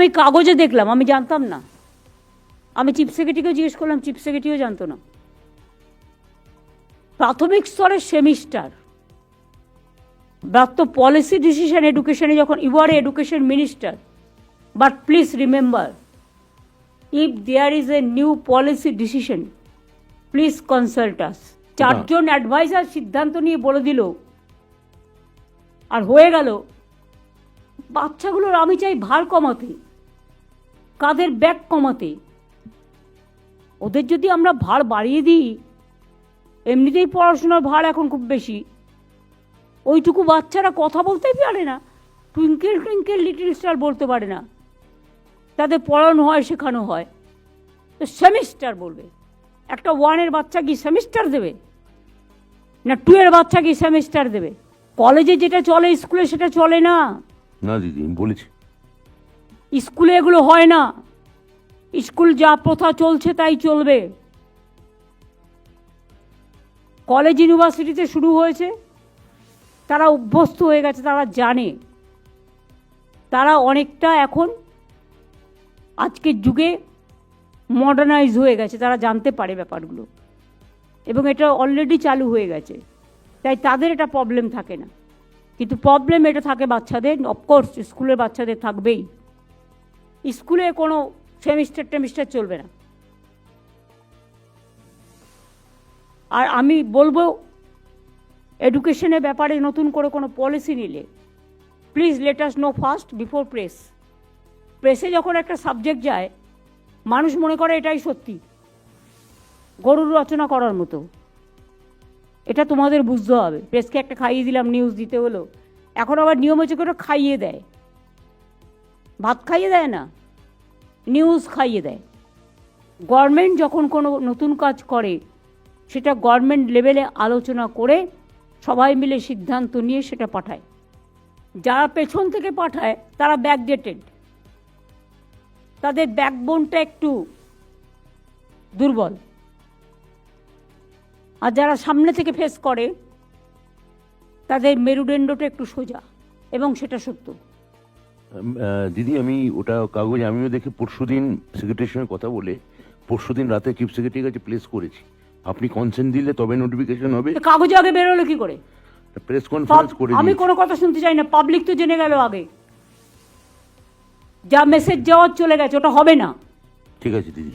আমি কাগজে দেখলাম, আমি জানতাম না। আমি চিফ সেক্রেটারিকেও জিজ্ঞেস করলাম, চিফ সেক্রেটারিও জানতো না। প্রাথমিক স্তরের সেমিস্টার। ব্যাপ্ত পলিসি ডিসিশন এডুকেশনে যখন, you are education minister, but please remember, if there is a new policy decision, please consult us. চারজন অ্যাডভাইজার সিদ্ধান্ত নিয়ে বলে দিল, আর হয়ে গেল, বাচ্চাগুলোর আমি চাই ভার কমাতে। কাদের ব্যাগ কমাতে? ওদের যদি আমরা ভার বাড়িয়ে দিই, এমনিতেই পড়াশোনার ভার এখন খুব বেশি। ওইটুকু বাচ্চারা কথা বলতেই পারে না, টুইঙ্কেল টুইঙ্কেল লিটিল স্টার বলতে পারে না। তাদের পড়ানো হয়, শেখানো হয়। তো সেমিস্টার বলবে। একটা ওয়ানের বাচ্চা কি সেমিস্টার দেবে? না টু এর বাচ্চা কি সেমিস্টার দেবে? কলেজে যেটা চলে, স্কুলে সেটা চলে না? না দিদি বলেছি। স্কুলে এগুলো হয় না। স্কুল যা প্রথা চলছে তাই চলবে। কলেজ ইউনিভার্সিটিতে শুরু হয়েছে। তারা অভ্যস্ত হয়ে গেছে, তারা জানে। তারা অনেকটা এখন আজকের যুগে মডার্নাইজ হয়ে গেছে, তারা জানতে পারে ব্যাপারগুলো। এবং এটা অলরেডি চালু হয়ে গেছে। তাই তাদের এটা প্রবলেম থাকে না। কিন্তু প্রবলেম এটা থাকে বাচ্চাদের অফকোর্স স্কুলের বাচ্চাদের থাকবেই। স্কুলে কোনো সেমিস্টার টেমিস্টার চলবে না। আর আমি বলব এডুকেশনের ব্যাপারে নতুন করে কোনো পলিসি নিলে please let us know first before press প্রেসে যখন একটা সাবজেক্ট যায়, মানুষ মনে করে এটাই সত্যি। গরুর রচনা করার মতো। এটা তোমাদের বুঝতে হবে। প্রেসকে একটা খাইয়ে দিলাম নিউজ দিতে হলো। এখন আবার নিয়ম হচ্ছে করে খাইয়ে দেয়। ভাত খাইয়ে দেয় না নিউজ খাইয়ে দেয়। গভর্নমেন্ট যখন কোনো নতুন কাজ করে, সেটা গভর্নমেন্ট লেভেলে আলোচনা করে সবাই মিলে সিদ্ধান্ত নিয়ে সেটা পাঠায়। যারা পেছন থেকে পাঠায়, তারা ব্যাকডেটেড তাদের ব্যাকবোনটা একটু দুর্বল। আর যারা সামনে থেকে ফেস করে, তাদের মেরুদণ্ডটা একটু সোজা, এবং সেটা সত্য। দিদি আমি ওটা কাগজ আমিও দেখে পরশুদিন সেক্রেটারির সঙ্গে কথা বলে পরশু দিন রাতে চিফ সেক্রেটারির কাছে প্লেস করেছি। আপনি কনসেন্ট দিলে তবে নোটিফিকেশন হবে। কাগজ আগে বেরোলো কি করে? প্রেস কনফারেন্স করে আমি। কোনো কথা শুনতে চাই না পাবলিক তো জেনে গেল আগে। যা মেসেজ যাওয়ার চলে গেছে ওটা হবে না। ঠিক আছে দিদি।